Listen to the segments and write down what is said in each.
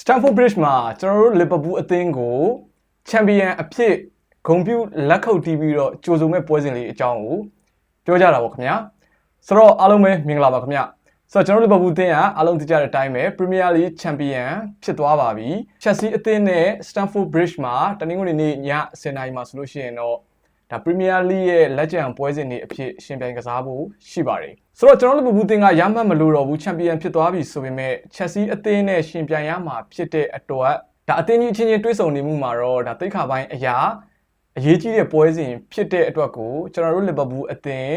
Stamford Bridge မှာကျွန်တော်တို့ Liverpool အသင်းကိုချန်ပီယံအဖြစ်ဂုဏ်ပြုလက်ခုပ်တီးပြီးတော့ကြိုဆိုမဲ့ပွဲစဉ်လေးအကြောင်းကိုပြောကြတာပေါ့ခင်ဗျာဆိုတော့အားလုံးပဲမင်္ဂလာပါခင်ဗျာဆိုတော့ကျွန်တော်တို့ Liverpool အသင်းကအားလုံးသိကြတဲ့အတိုင်းပဲ Premier League Champion ဖြစ်သွားပါပြီ Chelsea အသင်းနဲ့ Stamford Bridge မှာတနင်္ဂနွေနေ့ည10:00နာရီမှာဆိုလို့ရှိရင်တော့ ဒါ Premier League ရဲ့လက်ကျန်ပွဲစဉ်တွေအဖြစ်ရှင်ပြိုင်ကစားဖို့ရှိပါတယ်ဆိုတော့ကျွန်တော်တို့ Liverpool အသင်းကရမှတ်မလို့တော့ဘူးချန်ပီယံဖြစ်သွားပြီဆိုပေမဲ့ Chelsea အသင်းနဲ့ရှင်ပြိုင်ရမှာဖြစ်တဲ့အတွက်ဒါအသင်းကြီးချင်းချင်းတွဲဆုံနေမှုမှာတော့ဒါတိတ်ခါပိုင်းအရာအရေးကြီးတဲ့ပွဲစဉ်ဖြစ်တဲ့အတွက်ကိုကျွန်တော်တို့ Liverpool အသင်း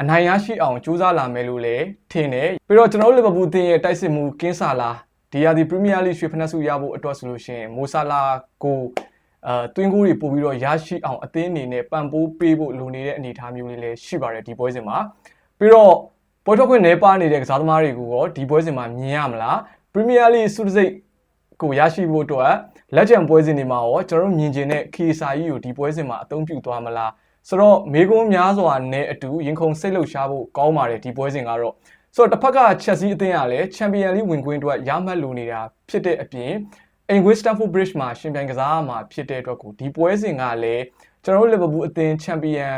အနိုင်ရရှိအောင်ကြိုးစားလာမယ်လို့လည်းထင်တယ်ပြီးတော့ကျွန်တော်တို့ Liverpool အသင်းရဲ့တိုက်စစ်မှုကင်းစာလာဒီယာဒီ Premier League ရွှေဖနက်ဆုရဖို့အတွက်ဆိုလို့ရှိရင်မိုဆာလာကို အဲတွင်းကိုတွေပို့ပြီးတော့ရရှိအောင်အသင်းအနေနဲ့ပံ့ပိုးပေးဖို့လိုနေတဲ့အနေအထားမျိုးလေးလည်းရှိပါတယ်ဒီပွဲစဉ်မှာပြီးတော့ပွဲထွက်ခွင့်နေပါနေတဲ့ကစားသမားတွေကိုရောဒီပွဲစဉ်မှာမြင်ရမလား Premier League စုတစိတ်ကိုရရှိဖို့အတွက်လက်ကျန်ပွဲစဉ်တွေမှာရောကျွန်တော်တို့မြင်ကျင်တဲ့ခီစာကြီးကိုဒီပွဲစဉ်မှာအသုံးပြုသွားမလားဆိုတော့မေကွန်းများစွာနဲ့အတူရင်ခုန်စိတ်လှုပ်ရှားဖို့ကောင်းပါတယ်ဒီပွဲစဉ်ကတော့ဆိုတော့တစ်ဖက်က Chelsea အသင်းကလည်း Champion League ဝင်ခွင့်အတွက်ရမှတ်လိုနေတာဖြစ်တဲ့အပြင် အင်္ဂွေး Stamford Bridge မှာရှင်ပြိုင်ကစားရမှာဖြစ်တဲ့အတွက်ကိုဒီပွဲစဉ်ကလည်းကျွန်တော်တို့ Liverpool အသင်း Champion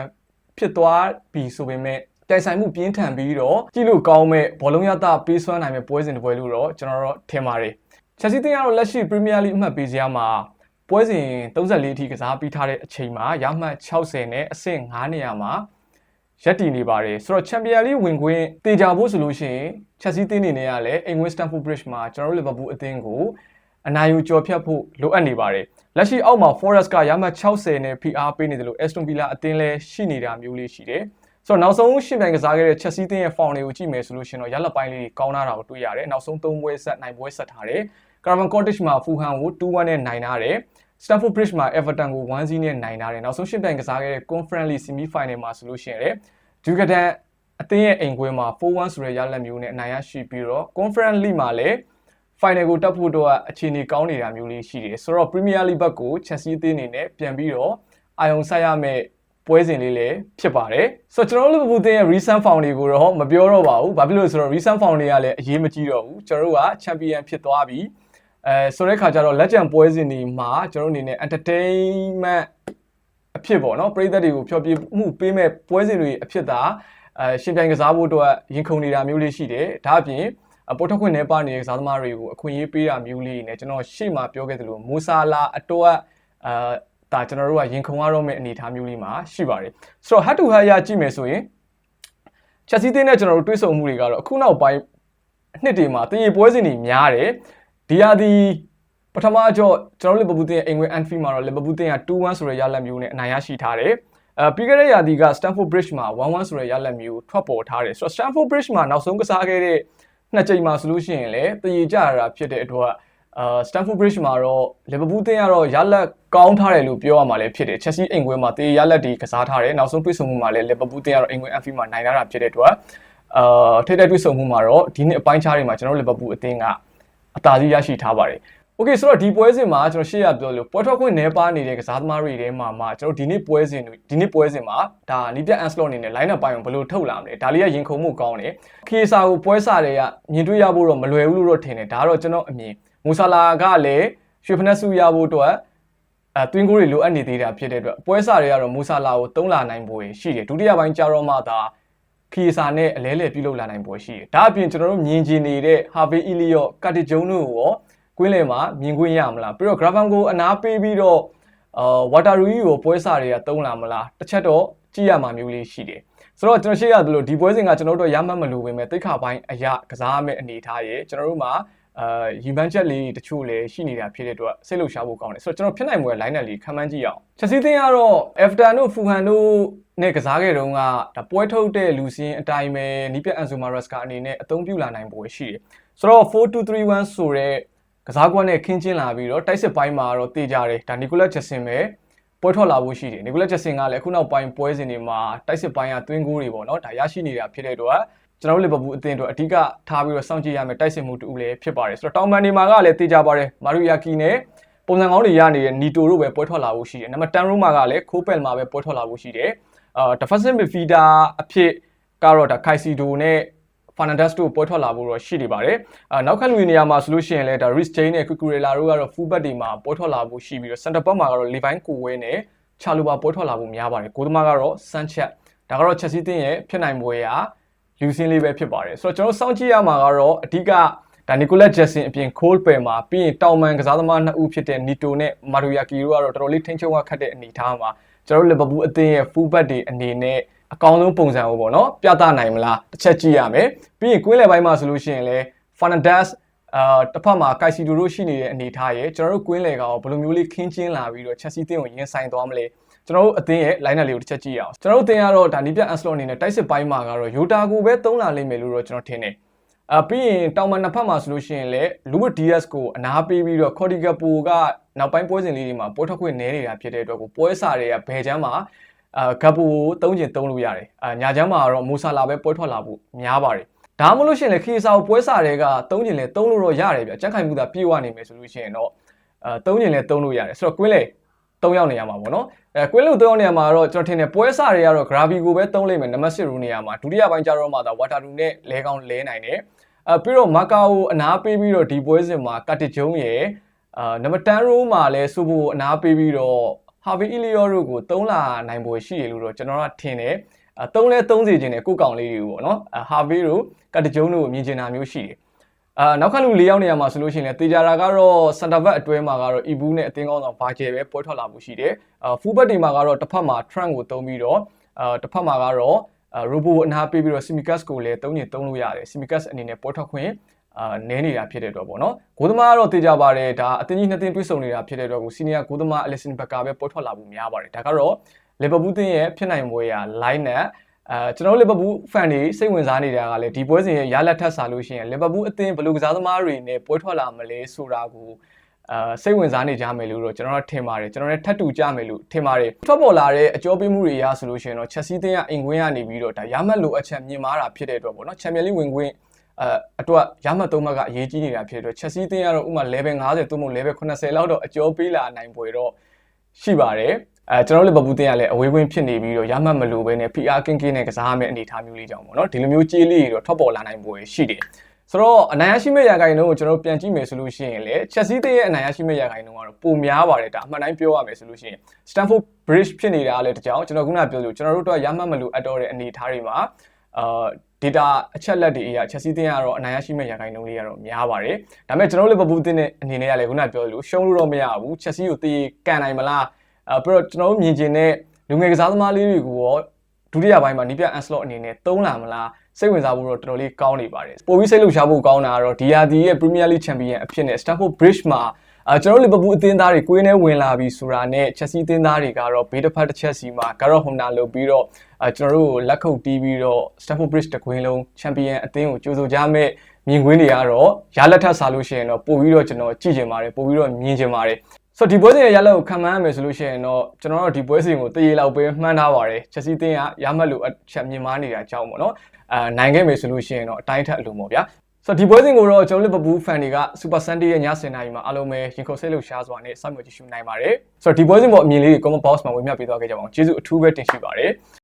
ဖြစ်သွားပြီဆိုပေမဲ့တိုင်ဆိုင်မှုပြင်းထန်ပြီးတော့ကြည့်လို့ကောင်းမဲ့ဘောလုံးရတာပေးစွမ်းနိုင်မဲ့ပွဲစဉ်တစ်ပွဲလို့တော့ကျွန်တော်တို့ထင်ပါတယ်။ Chelsea တင်းကတော့လက်ရှိ Premier League အမှတ်ပေးစရာမှာပွဲစဉ်34အထိကစားပြီးထားတဲ့အချိန်မှာရမှတ်60နဲ့အဆင့်9နေရာမှာရပ်တည်နေပါတယ်ဆိုတော့ Champion League ဝင်ခွင့်တေချာဖို့ဆိုလို့ရှိရင် Chelsea တင်းနေနေရလဲ England Stamford Bridge မှာကျွန်တော်တို့ Liverpool အသင်းကို အနိုင်ယူကြော်ဖြတ်ဖို့လိုအပ်နေပါတယ်လက်ရှိအောက်မှာ Forest ကရမှတ်60နဲ့ PR ပေးနေတယ်လို့ Aston Villa အသင်းလဲရှိနေတာမျိုးလေးရှိတယ်ဆိုတော့နောက်ဆုံးရှင်ပြိုင်ကစားခဲ့တဲ့ Chelsea တင်းရဲ့ form တွေကိုကြည့်မယ်ဆိုလို့ရှိရင်တော့ရလက်ပိုင်းလေးကောင်းလာတာကိုတွေ့ရတယ်နောက်ဆုံး3ပွဲဆက်နိုင်ပွဲဆက်ထားတယ် Craven Cottage မှာ Fulham ကို2-1နဲ့နိုင်ထားတယ် Stamford Bridge မှာ Everton ကို1-0နဲ့နိုင်ထားတယ်နောက်ဆုံးရှင်ပြိုင်ကစားခဲ့တဲ့ Conference League Semi Final မှာဆိုလို့ရှိရင်လေဂျူဂဒန်အသင်းရဲ့အိမ်ခွဲမှာ4-1ဆိုတဲ့ရလက်မျိုးနဲ့အနိုင်ရရှိပြီးတော့ Conference League မှာလည်း final ကိုတက်ဖို့တော့အခြေအနေကောင်းနေတာမျိုးလေးရှိတယ်ဆိုတော့ Premier League ဘက်ကို Chelsea အသင်းအနေနဲ့ပြန်ပြီးတော့အာယုံဆိုင်ရမယ့်ပွဲစဉ်လေးလည်းဖြစ်ပါတယ်ဆိုတော့ကျွန်တော်တို့ Liverpool တင်းရဲ့ recent form တွေကိုတော့မပြောတော့ပါဘူးဘာဖြစ်လို့လဲဆိုတော့ recent form တွေကလည်းအရေးမကြီးတော့ဘူးကျွန်တော်တို့က champion ဖြစ်သွားပြီအဲဆိုတဲ့ခါကျတော့လက်ကျန်ပွဲစဉ်တွေမှာကျွန်တော်တို့အနေနဲ့ entertainment အဖြစ်ပေါ့နော်ပရိသတ်တွေကိုဖျော်ဖြေမှုပေးမဲ့ပွဲစဉ်တွေအဖြစ်သာအဲရှင်ပြိုင်ကစားဖို့အတွက်ရင်ခုန်နေတာမျိုးလေးရှိတယ်ဒါအပြင် ပေါ်ထွက်ခွင့်နဲ့ပါနေတဲ့ကစားသမားတွေကိုအခွင့်အရေးပေးတာမျိုးလေးနဲ့ကျွန်တော်ရှေ့မှာပြောခဲ့သလိုမူဆာလာအတွက်အာဒါကျွန်တော်တို့ကရင်ခုန်ရတော့မယ့်အနေအထားမျိုးလေးမှာရှိပါတယ်ဆိုတော့ head to head ရကြည့်မယ်ဆိုရင် Chelsea တင်းနဲ့ကျွန်တော်တို့တွေးဆုံမှုတွေကတော့အခုနောက်ပိုင်းနှစ်တွေမှာတည်ရပွဲစဉ်တွေများတယ်ဒီဟာဒီပထမကြော့ကျွန်တော်တို့ Liverpool တင်းရဲ့အင်္ဂွေ Anfield မှာတော့ Liverpool တင်းက2-1ဆိုတဲ့ရလဒ်မျိုးနဲ့အနိုင်ရရှိထားတယ်အဲပြီးခဲ့တဲ့ရာသီက Stamford Bridge မှာ1-1ဆိုတဲ့ရလဒ်မျိုးထွက်ပေါ်ထားတယ်ဆိုတော့ Stamford Bridge မှာနောက်ဆုံးကစားခဲ့တဲ့ နှစ်ကြိမ်မှာဆိုလို့ရှိရင်လည်းတည်ကြရတာဖြစ်တဲ့အတွက်အာ Stamford Bridge မှာတော့ Liverpool တင်းကတော့ရလက်ကောင်းထားတယ်လို့ပြောရမှာလည်းဖြစ်တယ် Chelsea အိမ်ခွဲမှာတေးရလက်ဒီကစားထားတယ်နောက်ဆုံးတွေ့ဆုံမှုမှာလည်း Liverpool တင်းကတော့အိမ်ခွဲ Anfield မှာနိုင်လာတာဖြစ်တဲ့အတွက်အာထိတဲ့တွေ့ဆုံမှုမှာတော့ဒီနှစ်အပိုင်းခြားတွေမှာကျွန်တော် Liverpool အသင်းကအသာစီးရရှိထားပါတယ် โอเคဆိုတော့ဒီပွဲစဉ်မှာကျွန်တော်ရှေ့ရပြောလို့ပွဲထွက်ခွင့်နဲပါနေတဲ့ကစားသမားတွေထဲမှာမှကျွန်တော်ဒီနေ့ပွဲစဉ်ဒီနေ့ပွဲစဉ်မှာဒါနီးပြတ် Anslot အနေနဲ့ line up ပိုင်းကိုဘယ်လိုထုတ်လာမလဲဒါလေးကရင်ခုန်မှုကောင်းတယ်ခေစာကိုပွဲစာတွေကမြင်တွေ့ရဖို့တော့မလွယ်ဘူးလို့တော့ထင်တယ်ဒါတော့ကျွန်တော်အမြင်မူဆာလာကလည်းရွှေဖနက်စုရဖို့အတွက်အဲတွင်းကိုတွေလိုအပ်နေသေးတာဖြစ်တဲ့အတွက်ပွဲစာတွေကတော့မူဆာလာကိုတုံးလာနိုင်ဖို့ရှိတယ်ဒုတိယပိုင်းကြာတော့မှသာခီစာနဲ့အလဲလဲပြုလုပ်လာနိုင်ဖို့ရှိတယ်ဒါအပြင်ကျွန်တော်တို့မြင်ကျင်နေတဲ့ Harvey Elliott ကတ်တဂျုံတို့ကိုရော ကွင်းလယ်မှာမြင်ခွင့်ရမလားပြီးတော့ Gravan ကိုအနာပေးပြီးတော့အာ Waterloo ကိုပွဲစာတွေကတုံးလာမလားတစ်ချက်တော့ကြည့်ရမှာမျိုးလေးရှိတယ်ဆိုတော့ကျွန်တော်ရှေ့ရတယ်လို့ဒီပွဲစဉ်ကကျွန်တော်တို့ရမှတ်မလို့ပဲမဲ့တိတ်ခါပိုင်းအရာကစားမဲ့အနေထားရဲ့ကျွန်တော်တို့မှာအာရီမန်ချက်လေးတချို့လည်းရှိနေတာဖြစ်တဲ့အတွက်စိတ်လှုပ်ရှားဖို့ကောင်းတယ်ဆိုတော့ကျွန်တော်ဖြစ်နိုင်မွယ် line နဲ့လေးခံမှန်းကြည့်အောင်ချက်စီးသင်းကတော့ Everton တို့ Fulham တို့နဲ့ကစားခဲ့တုန်းကဒါပွဲထုတ်တဲ့လူစင်းအတိုင်းပဲနီးပြတ် Anzo Maresca အနေနဲ့အသုံးပြုလာနိုင်ပွဲရှိတယ်ဆိုတော့4-2-3-1ဆိုတဲ့ ကစားကွက်နဲ့ခင်းကျင်းလာပြီးတော့တိုက်စစ်ပိုင်းမှာတော့တေးကြတယ်ဒါနီကိုလက်ဂျက်ဆင်ပဲပွဲထွက်လာဖို့ရှိတယ်နီကိုလက်ဂျက်ဆင်ကလည်းအခုနောက်ပိုင်းပွဲစဉ်တွေမှာတိုက်စစ်ပိုင်းကတွင်းကိုတွေပေါ့နော်ဒါရရှိနေတာဖြစ်တဲ့အတွက်ကျွန်တော်တို့လီဗာပူးအသင်းတို့အဓိကထားပြီးတော့စောင့်ကြည့်ရမယ်တိုက်စစ်မှုတူလည်းဖြစ်ပါတယ်ဆိုတော့တောင်မန်ဒီမာကလည်းတေးကြပါတယ်မာရူယာကီနဲ့ပုံစံကောင်းတွေရနေတဲ့နီတိုတို့ပဲပွဲထွက်လာဖို့ရှိတယ်နံပါတ်10ရိုးမာကလည်းခိုးပယ်မှာပဲပွဲထွက်လာဖို့ရှိတယ်အာ defensive midfielder အဖြစ်ကတော့ဒါခိုင်စီဒိုနဲ့ Fernandes တို့ပွဲထွက်လာဖို့တော့ရှိနေပါတယ်အာနောက်ခက်လူနေရာမှာဆိုလို့ရှိရင်လည်းဒါ Rich Jane နဲ့ Cucurella တို့ကတော့ full back တွေမှာပွဲထွက်လာဖို့ရှိပြီးတော့ center back မှာကတော့ Levi Kowe နဲ့ Chaluba ပွဲထွက်လာဖို့များပါတယ်ကိုသမားကတော့ Sanchez ဒါကတော့ Chelsea တင်းရဲ့ဖြစ်နိုင်ပွဲရာလူစင်းလေးပဲဖြစ်ပါတယ်ဆိုတော့ကျွန်တော်စောင့်ကြည့်ရမှာကတော့အဓိကဒါနီကိုလက်ဂျက်ဆင်အပြင်ခိုးလ်ပယ်မှာပြီးရင်တောင်မန်ကစားသမားနှစ်ဦးဖြစ်တဲ့နီတိုနဲ့မာရီယာကီတို့ကတော့တော်တော်လေးထိန်းချုပ်ရခတ်တဲ့အနေအထားမှာကျွန်တော်တို့လီဗာပူးအသင်းရဲ့ full back တွေအနေနဲ့ အကောင်းဆုံးပုံစံကိုပေါ့နော်ပြသနိုင်မလားတစ်ချက်ကြည့်ရမယ်ပြီးရင်ကွင်းလယ်ပိုင်းမှာဆိုလို့ရှိရင်လည်း Fernandes အာတစ်ဖက်မှာကိုက်စီဒိုတို့ရှိနေတဲ့အနေအထားရဲ့ကျွန်တော်တို့ကွင်းလယ်ကရောဘယ်လိုမျိုးလေးခင်းချင်းလာပြီးတော့ချက်စီတင်းကိုရင်ဆိုင်သွားမလဲကျွန်တော်တို့အသင်းရဲ့ line လေးကိုတစ်ချက်ကြည့်ရအောင်ကျွန်တော်တို့အသင်းကတော့ဒါနီပြအန်စလော့အနေနဲ့တိုက်စစ်ပိုင်းမှာကတော့ယိုတာကိုပဲသုံးလာလိမ့်မယ်လို့တော့ကျွန်တော်ထင်တယ်အပြီးရင်တောင်မန်နှစ်ဖက်မှာဆိုလို့ရှိရင်လည်းလူဝစ်ဒီယက်ကိုအနာပေးပြီးတော့ခေါ်ဒီဂပိုကနောက်ပိုင်းပွဲစဉ်လေးတွေမှာပွဲထွက်ခွင့်နည်းနေတာဖြစ်တဲ့အတွက်ကိုပွဲစာတွေကဘယ်ချမ်းမှာ အာဂပိုကိုသုံးကျင်သုံးလို့ရတယ်အာညာချမ်းမှာတော့မူဆာလာပဲပွဲထွက်လာဖို့များပါတယ်ဒါမှမဟုတ်လို့ရှိရင်လည်းခီဆာကိုပွဲစာတွေကသုံးကျင်လဲသုံးလို့တော့ရတယ်ဗျအကြက်ခိုင်မှုသာပြေဝနေမယ်ဆိုလို့ရှိရင်တော့အာသုံးကျင်လဲသုံးလို့ရတယ်ဆိုတော့ကွင်းလေ၃ရောက်နေရမှာပေါ့နော်အဲကွင်းလို့၃ရောက်နေရမှာတော့ကျွန်တော်ထင်တယ်ပွဲစာတွေကတော့ gravity ကိုပဲသုံးလိုက်မယ်နံပါတ်6ရူနေရမှာဒုတိယပိုင်းကျတော့မှသာ water 2နဲ့လဲကောင်းလဲနိုင်တယ်အဲပြီးတော့မာကာကိုအနာပေးပြီးတော့ဒီပွဲစဉ်မှာကတ်တဂျုံရဲ့အာနံပါတ်10ရိုးမှာလဲစူဖို့အနာပေးပြီးတော့ ဟာဗီအီလီယောတို့ကိုသုံးလာနိုင်ပွဲရှိရလို့တော့ကျွန်တော်ကထင်တယ်အဲသုံးလဲသုံးစီခြင်းနဲ့ကိုကောင်လေးတွေကိုပေါ့နော်ဟာဗီတို့ကတ်တဂျုံတို့ကိုမြင်ချင်တာမျိုးရှိတယ်အာနောက်ခါလူ၄ယောက်နေရာမှာဆိုလို့ရှိရင်လည်းတေဂျာရာကတော့စန်တာဘက်အတွဲမှာကတော့အီဘူးနဲ့အသင်းကောင်းဆောင်ဘာဂျယ်ပဲပွဲထွက်လာမှုရှိတယ်အာဖူဘက်တွေမှာကတော့တစ်ဖက်မှာ trend ကိုသုံးပြီးတော့အာတစ်ဖက်မှာကတော့အာရိုဘိုအနာပေးပြီးတော့ simicas ကိုလည်းသုံးညသုံးလို့ရတယ် simicas အနေနဲ့ပွဲထွက်ခွင့် အာနည်းနေတာဖြစ်တဲ့အတွက်ပေါ့နော်ဂိုးသမားကတော့တေကြပါတယ်ဒါအတင်းကြီးနှစ်တင်းတွဲဆုံနေတာဖြစ်တဲ့အတွက်ကိုစီနီယာဂိုးသမား Alisson Becker ပဲပွဲထွက်လာမှုများပါတယ်ဒါကတော့လီဗာပူးတင်းရဲ့ဖြစ်နိုင်ပွဲရာ line နဲ့အဲကျွန်တော်တို့လီဗာပူး fan တွေစိတ်ဝင်စားနေတာကလည်းဒီပွဲစဉ်ရဲ့ရလက်ထက်စားလို့ရှိရင်လီဗာပူးအသင်းဘယ်လိုကစားသမားတွေနဲ့ပွဲထွက်လာမလဲဆိုတာကိုအာစိတ်ဝင်စားနေကြမယ်လို့တော့ကျွန်တော်တို့ထင်ပါတယ်ကျွန်တော်လည်းထပ်တူကြမယ်လို့ထင်ပါတယ်ထွက်ပေါ်လာတဲ့အကျော်ပေးမှုတွေရဆိုလို့ရှိရင်တော့ချက်စီးတင်းကအင်ကွင်းကနေပြီးတော့ဒါရမှတ်လိုအချက်မြင်မာတာဖြစ်တဲ့အတွက်ပေါ့နော်ချန်ပီယံလိဝင်ခွင့် အဲအတွက်ရမှတ်သုံးမှတ်ကအရေးကြီးနေတာဖြစ်တဲ့အတွက်ချက်စီးတင်းကတော့ဥမာ level 50သို့မဟုတ် level 80လောက်တော့အကျော်ပေးလာနိုင်ပွဲတော့ရှိပါတယ်အဲကျွန်တော်တို့လီဗာပူးတင်းကလည်းအဝေးကွင်းဖြစ်နေပြီးတော့ရမှတ်မလိုဘဲနဲ့ PR ကင်းကင်းနဲ့ကစားရမယ့်အနေအထားမျိုးလေးကြောင့်ပေါ့နော်ဒီလိုမျိုးကြေးလေးတွေတော့ထွက်ပေါ်လာနိုင်ပွဲရှိတယ်ဆိုတော့အနိုင်ရရှိမဲ့ရာဂိုင်နှုန်းကိုကျွန်တော်ပြန်ကြည့်မယ်ဆိုလို့ရှိရင်လေချက်စီးတဲ့ရဲ့အနိုင်ရရှိမဲ့ရာဂိုင်နှုန်းကတော့ပိုများပါတယ်ဒါအမှန်တိုင်းပြောရမယ်ဆိုလို့ရှိရင် Stanford Bridge ဖြစ်နေတာလည်းတကြောင်ကျွန်တော်ခုနပြောလို့ကျွန်တော်တို့တော့ရမှတ်မလို့အပ်တော့တဲ့အနေအထားတွေမှာအာ data အချက်လက်တွေအရာချက်စီးတင်ကတော့အနိုင်ရရှိမဲ့ရာဂိုင်နှုန်းလေးကတော့များပါတယ်ဒါပေမဲ့ကျွန်တော်တို့လီဗာပူးတင်းတဲ့အနေနဲ့ကလည်းခုနပြောလို့ရှုံးလို့တော့မရဘူးချက်စီးကိုတေးကန်နိုင်မလားအဲပြီးတော့ကျွန်တော်တို့မြင်ကျင်တဲ့လူငယ်ကစားသမားလေးတွေကိုရောဒုတိယပိုင်းမှာနီးပြအန်စလော့အနေနဲ့သုံးလာမလားစိတ်ဝင်စားဖို့တော့တော်တော်လေးကောင်းနေပါတယ်ပိုပြီးစိတ်လှုပ်ရှားဖို့ကောင်းတာကတော့ DRD ရဲ့ Premier League Champion အဖြစ်နဲ့ Stamford Bridge မှာ အာကျွန်တော်တို့လီဗာပူးအသင်းသားတွေကွင်းထဲဝင်လာပြီဆိုတာနဲ့ချက်စီအသင်းသားတွေကတော့ဘေးတစ်ဖက်တစ်ချက်စီမှာကာရော့ဟွန်နာလုပ်ပြီးတော့အာကျွန်တော်တို့လက်ခုပ်တီးပြီးတော့ Stamford Bridge တကွင်းလုံး Champion အသင်းကိုကြိုးဆိုကြမဲ့မြင်ကွင်းတွေကတော့ရလက်ထပ်စားလို့ရှိရင်တော့ပို့ပြီးတော့ကျွန်တော်ကြည့်ချင်ပါတယ်ပို့ပြီးတော့မြင်ချင်ပါတယ်ဆိုတော့ဒီပွဲစဉ်ရဲ့ရလက်ကိုခံမှန်းရမယ်ဆိုလို့ရှိရင်တော့ကျွန်တော်တို့ဒီပွဲစဉ်ကိုတရေလောက်ပဲမှန်းထားပါတယ်ချက်စီတင်းကရမှတ်လို့အချက်မြင်မာနေတာအကြောင်းပေါ့နော်အာနိုင်ခဲ့မယ်ဆိုလို့ရှိရင်တော့အတိုင်းထက်အလိုပေါ့ဗျာ ဆိုတော့ဒီပွဲစဉ်ကိုတော့ကျွန်တော်လီဗာပူးဖန်တွေက Super Sunday ရဲ့ည7:00နာရီမှာအားလုံးပဲရင်ခုန်စိတ်လှုပ်ရှားစွာနဲ့စောင့်မျှော်ကြည့်ရှုနိုင်ပါတယ်ဆိုတော့ဒီပွဲစဉ်ပေါ်အမြင်လေးတွေ comment box မှာဝင်မြပေးသွားခဲ့ကြပါအောင်ကျေးဇူးအထူးပဲတင်ရှိပါတယ်